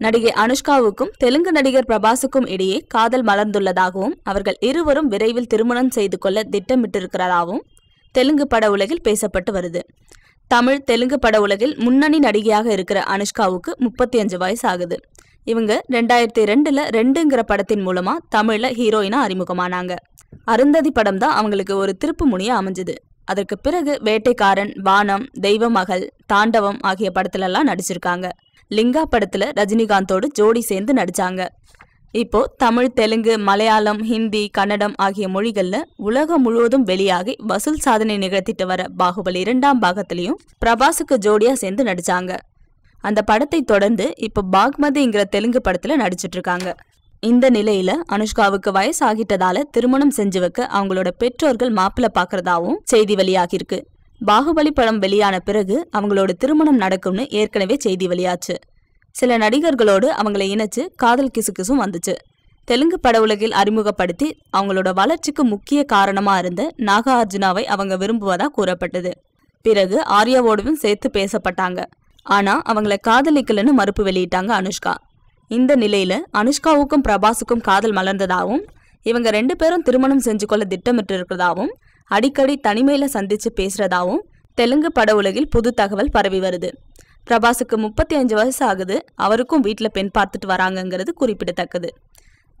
நடிகை அனுஷ்காவுக்கும் தெலுங்கு நடிகர் பிரபாஸுக்கும் இடையே காதல் மலர்ந்துள்ளதாகவும் அவர்கள் இருவரும் விரைவில் திருமணம் செய்து கொள்ள திட்டமிட்டிருக்கிறதாகவும் தெலுங்கு பட உலகில் பேசப்பட்டு வருது. தமிழ் தெலுங்கு பட உலகில் முன்னணி நடிகையாக இருக்கிற அனுஷ்காவுக்கு முப்பத்தி அஞ்சு வயசு ஆகுது. இவங்க ரெண்டாயிரத்தி ரெண்டுல ரெண்டுங்கிற படத்தின் மூலமா தமிழ்ல ஹீரோயினா அறிமுகமானாங்க. அருந்ததி படம் தான் அவங்களுக்கு ஒரு திருப்பு முனியா அமைஞ்சது. அதற்கு பிறகு வேட்டைக்காரன் வானம் தெய்வ மகள் தாண்டவம் ஆகிய படத்துலலாம் நடிச்சிருக்காங்க. லிங்கா படத்துல ரஜினிகாந்தோடு ஜோடி சேர்ந்து நடிச்சாங்க. இப்போ தமிழ் தெலுங்கு மலையாளம் ஹிந்தி கன்னடம் ஆகிய மொழிகள்ல உலகம் முழுவதும் வெளியாகி வசூல் சாதனை நிகழ்த்திட்டு வர பாகுபலி இரண்டாம் பாகத்திலையும் பிரபாஸுக்கு ஜோடியா சேர்ந்து நடிச்சாங்க. அந்த படத்தை தொடர்ந்து இப்போ பாக்மதிங்கிற தெலுங்கு படத்துல நடிச்சிட்டு இருக்காங்க இந்த நிலையில அனுஷ்காவுக்கு வயசாகிட்டதால திருமணம் செஞ்சு வைக்க அவங்களோட பெற்றோர்கள் மாப்பிள்ள பாக்குறதாவும் செய்தி வெளியாகிருக்கு பாகுபலி படம் வெளியான பிறகு அவங்களோட திருமணம் நடக்கும்னு ஏற்கனவே செய்தி வெளியாச்சு. சில நடிகர்களோடு அவங்கள இணைச்சு காதல் கிசுகிசும் வந்துச்சு. தெலுங்கு பட உலகில் அறிமுகப்படுத்தி அவங்களோட வளர்ச்சிக்கு முக்கிய காரணமா இருந்த நாகார்ஜுனாவை அவங்க விரும்புவதா கூறப்பட்டது. பிறகு ஆர்யாவோடவும் சேர்த்து பேசப்பட்டாங்க. ஆனா அவங்கள காதலிக்கலன்னு மறுப்பு வெளியிட்டாங்க அனுஷ்கா. இந்த நிலையில அனுஷ்காவுக்கும் பிரபாஸுக்கும் காதல் மலர்ந்ததாகவும் இவங்க ரெண்டு பேரும் திருமணம் செஞ்சு கொள்ள திட்டமிட்டு இருக்கிறதாவும் அடிக்கடி தனிமையில சந்திச்சு பேசுறதாவும் தெலுங்கு பட உலகில் புது தகவல் பரவி வருது. பிரபாஸுக்கு முப்பத்தி அஞ்சு வயசு ஆகுது அவருக்கும் வீட்டில் பெண் பார்த்துட்டு வராங்கங்கிறது குறிப்பிடத்தக்கது.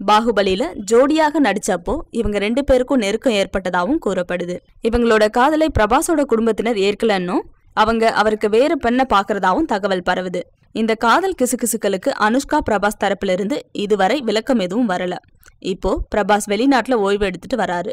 பாகுபலியில ஜோடியாக நடிச்சப்போ இவங்க ரெண்டு பேருக்கும் நெருக்கம் ஏற்பட்டதாகவும் கூறப்படுது. இவங்களோட காதலை பிரபாஸோட குடும்பத்தினர் ஏற்கலன்னும் அவங்க அவருக்கு வேறு பெண்ணை பார்க்கறதாவும் தகவல் பரவுது. இந்த காதல் கிசுகிசுக்களுக்கு அனுஷ்கா பிரபாஸ் தரப்பிலிருந்து இதுவரை விளக்கம் எதுவும் வரல. இப்போ பிரபாஸ் வெளிநாட்டில் ஓய்வு எடுத்துட்டு வராரு.